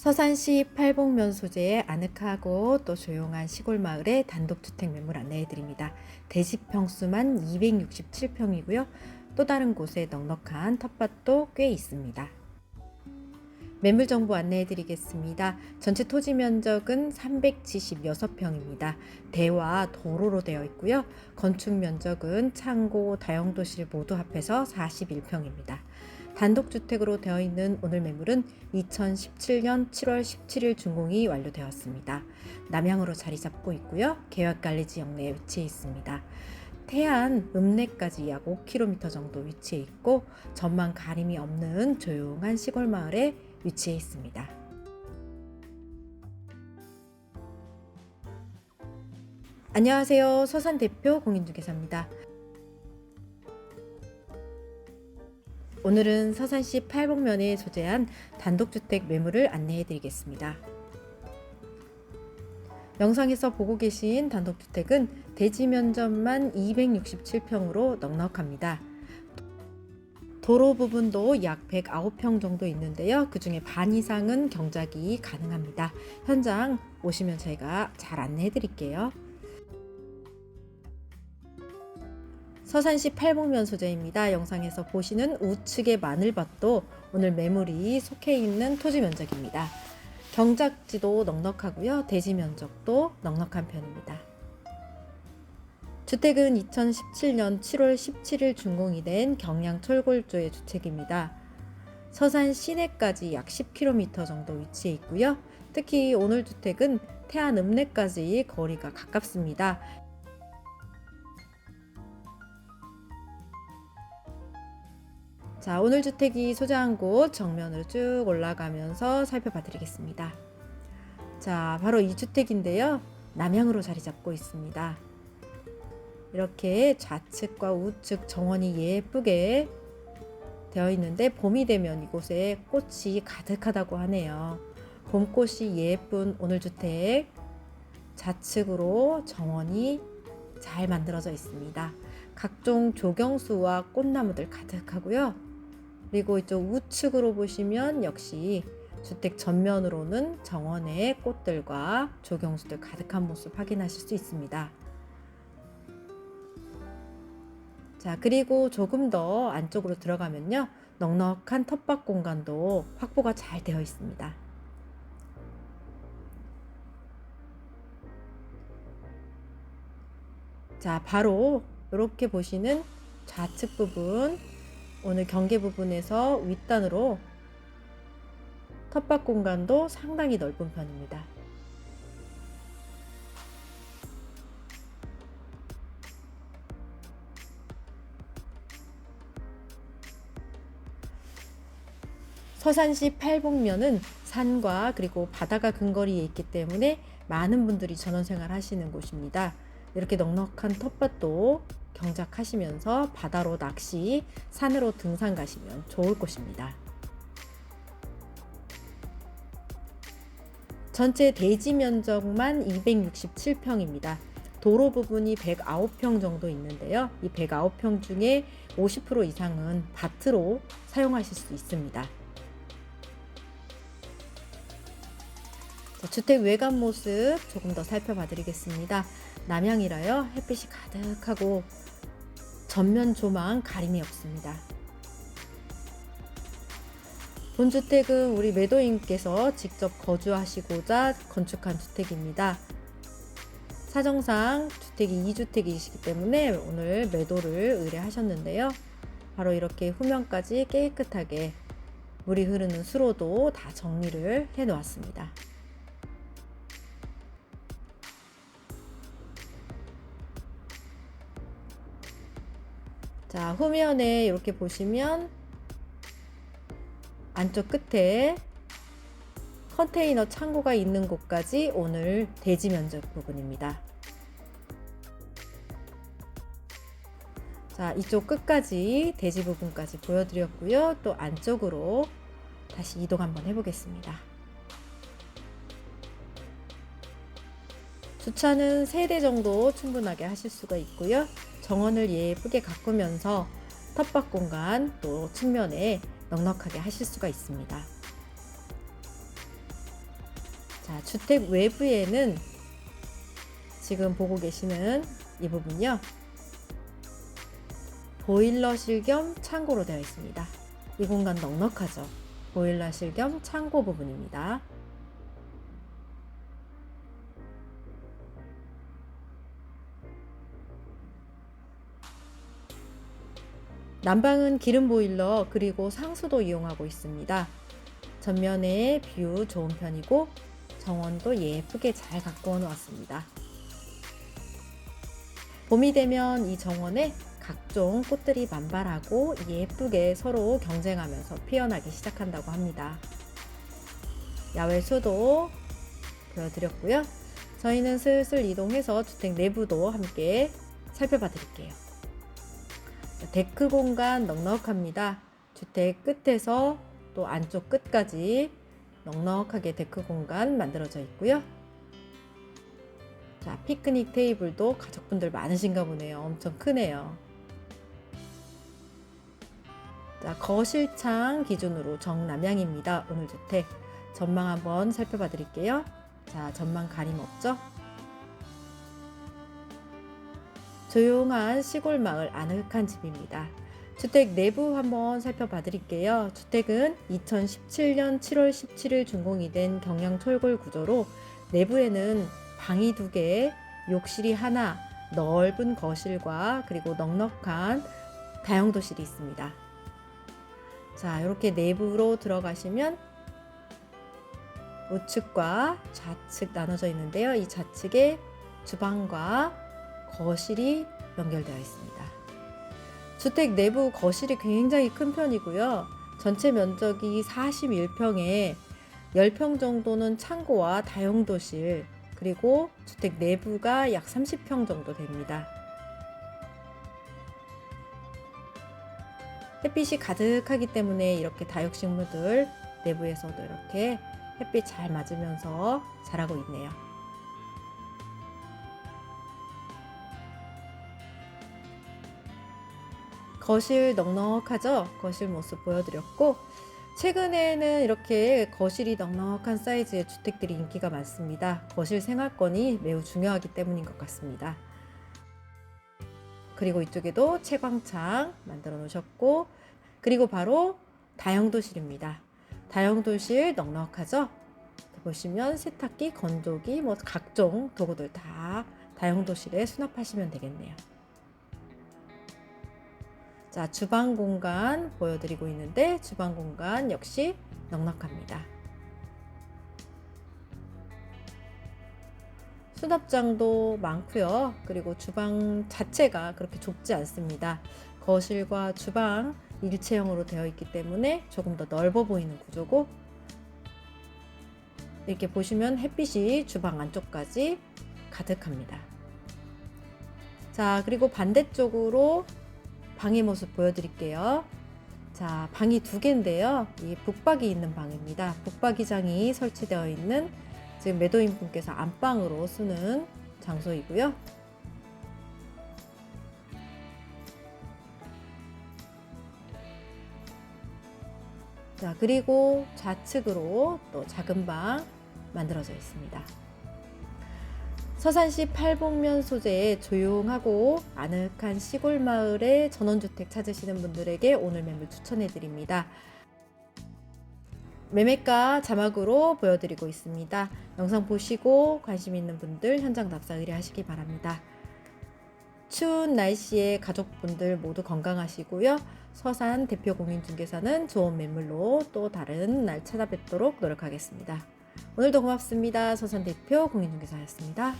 서산시 팔복면 소재의 아늑하고 또 조용한 시골 마을의 단독주택 매물 안내해 드립니다. 대지 평수만 267평이고요. 또 다른 곳에 넉넉한 텃밭도 꽤 있습니다. 매물 정보 안내해 드리겠습니다. 전체 토지 면적은 376평입니다. 대와 도로로 되어 있고요. 건축 면적은 창고, 다용도실 모두 합해서 41평입니다. 단독주택으로 되어 있는 오늘 매물은 2017년 7월 17일 준공이 완료되었습니다. 남향으로 자리 잡고 있고요. 계획관리 지역 내에 위치해 있습니다. 태안 읍내까지 약 5km 정도 위치해 있고 전망 가림이 없는 조용한 시골 마을에 위치해 있습니다. 안녕하세요. 서산 대표 공인중개사입니다. 오늘은 서산시 팔복면에 소재한 단독주택 매물을 안내해 드리겠습니다. 영상에서 보고 계신 단독주택은 대지 면적만 267평으로 넉넉합니다. 도로 부분도 약 109평 정도 있는데요. 그 중에 반 이상은 경작이 가능합니다. 현장 오시면 저희가 잘 안내해 드릴게요. 서산시 팔복면 소재입니다. 영상에서 보시는 우측의 마늘밭도 오늘 매물이 속해 있는 토지 면적입니다. 경작지도 넉넉하고요. 대지 면적도 넉넉한 편입니다. 주택은 2017년 7월 17일 준공이 된 경량 철골조의 주택입니다. 서산 시내까지 약 10km 정도 위치해 있고요. 특히 오늘 주택은 태안 읍내까지 거리가 가깝습니다. 자, 오늘 주택이 소재한 곳 정면으로 쭉 올라가면서 살펴봐 드리겠습니다. 자, 바로 이 주택인데요. 남향으로 자리 잡고 있습니다. 이렇게 좌측과 우측 정원이 예쁘게 되어 있는데 봄이 되면 이곳에 꽃이 가득하다고 하네요. 봄꽃이 예쁜 오늘 주택 좌측으로 정원이 잘 만들어져 있습니다. 각종 조경수와 꽃나무들 가득하고요. 그리고 이쪽 우측으로 보시면 역시 주택 전면으로는 정원의 꽃들과 조경수들 가득한 모습 확인하실 수 있습니다. 자, 그리고 조금 더 안쪽으로 들어가면요. 넉넉한 텃밭 공간도 확보가 잘 되어 있습니다. 자, 바로 이렇게 보시는 좌측 부분 오늘 경계 부분에서 윗단으로 텃밭 공간도 상당히 넓은 편입니다. 서산시 팔복면은 산과 그리고 바다가 근거리에 있기 때문에 많은 분들이 전원생활 하시는 곳입니다. 이렇게 넉넉한 텃밭도 경작하시면서 바다로 낚시, 산으로 등산 가시면 좋을 곳입니다. 전체 대지 면적만 267평입니다. 도로 부분이 109평 정도 있는데요. 이 109평 중에 50% 이상은 밭으로 사용하실 수 있습니다. 자, 주택 외관 모습 조금 더 살펴봐 드리겠습니다. 남향이라요. 햇빛이 가득하고 전면 조망 가림이 없습니다. 본주택은 우리 매도인께서 직접 거주하시고자 건축한 주택입니다. 사정상 주택이 2주택이시기 때문에 오늘 매도를 의뢰하셨는데요. 바로 이렇게 후면까지 깨끗하게 물이 흐르는 수로도 다 정리를 해 놓았습니다. 자, 후면에 이렇게 보시면 안쪽 끝에 컨테이너 창고가 있는 곳까지 오늘 대지 면적 부분입니다. 자, 이쪽 끝까지 대지 부분까지 보여드렸고요. 또 안쪽으로 다시 이동 한번 해보겠습니다. 주차는 3대 정도 충분하게 하실 수가 있고요. 정원을 예쁘게 가꾸면서 텃밭 공간 또 측면에 넉넉하게 하실 수가 있습니다. 자, 주택 외부에는 지금 보고 계시는 이 부분요. 보일러실 겸 창고로 되어 있습니다. 이 공간 넉넉하죠. 보일러실 겸 창고 부분입니다. 난방은 기름 보일러 그리고 상수도 이용하고 있습니다. 전면에 뷰 좋은 편이고 정원도 예쁘게 잘 가꾸어 놓았습니다. 봄이 되면 이 정원에 각종 꽃들이 만발하고 예쁘게 서로 경쟁하면서 피어나기 시작한다고 합니다. 야외 수도 보여드렸고요. 저희는 슬슬 이동해서 주택 내부도 함께 살펴봐 드릴게요. 데크 공간 넉넉합니다. 주택 끝에서 또 안쪽 끝까지 넉넉하게 데크 공간 만들어져 있고요. 자, 피크닉 테이블도 가족분들 많으신가 보네요. 엄청 크네요. 자, 거실창 기준으로 정남향입니다. 오늘 주택. 전망 한번 살펴봐 드릴게요. 자, 전망 가림 없죠? 조용한 시골 마을 아늑한 집입니다. 주택 내부 한번 살펴봐 드릴게요. 주택은 2017년 7월 17일 준공이 된 경량 철골 구조로 내부에는 방이 두 개, 욕실이 하나, 넓은 거실과 그리고 넉넉한 다용도실이 있습니다. 자, 이렇게 내부로 들어가시면 우측과 좌측 나눠져 있는데요. 이 좌측에 주방과 거실이 연결되어 있습니다. 주택 내부 거실이 굉장히 큰 편이고요. 전체 면적이 41평에 10평 정도는 창고와 다용도실, 그리고 주택 내부가 약 30평 정도 됩니다. 햇빛이 가득하기 때문에 이렇게 다육식물들 내부에서도 이렇게 햇빛 잘 맞으면서 자라고 있네요. 거실 넉넉하죠? 거실 모습 보여드렸고 최근에는 이렇게 거실이 넉넉한 사이즈의 주택들이 인기가 많습니다. 거실 생활권이 매우 중요하기 때문인 것 같습니다. 그리고 이쪽에도 채광창 만들어 놓으셨고 그리고 바로 다용도실입니다. 다용도실 넉넉하죠? 보시면 세탁기, 건조기, 뭐 각종 도구들 다 다용도실에 수납하시면 되겠네요. 자, 주방 공간 보여드리고 있는데 주방 공간 역시 넉넉합니다. 수납장도 많고요. 그리고 주방 자체가 그렇게 좁지 않습니다. 거실과 주방 일체형으로 되어 있기 때문에 조금 더 넓어 보이는 구조고 이렇게 보시면 햇빛이 주방 안쪽까지 가득합니다. 자, 그리고 반대쪽으로 방의 모습 보여드릴게요. 자, 방이 두 개인데요. 이 북박이 있는 방입니다. 북박이장이 설치되어 있는 지금 매도인 분께서 안방으로 쓰는 장소이고요. 자, 그리고 좌측으로 또 작은 방 만들어져 있습니다. 서산시 팔복면 소재의 조용하고 아늑한 시골 마을의 전원주택 찾으시는 분들에게 오늘 매물 추천해 드립니다. 매매가 자막으로 보여드리고 있습니다. 영상 보시고 관심 있는 분들 현장 답사 의뢰하시기 바랍니다. 추운 날씨에 가족분들 모두 건강하시고요. 서산 대표 공인중개사는 좋은 매물로 또 다른 날 찾아뵙도록 노력하겠습니다. 오늘도 고맙습니다. 서산 대표 공인중개사였습니다.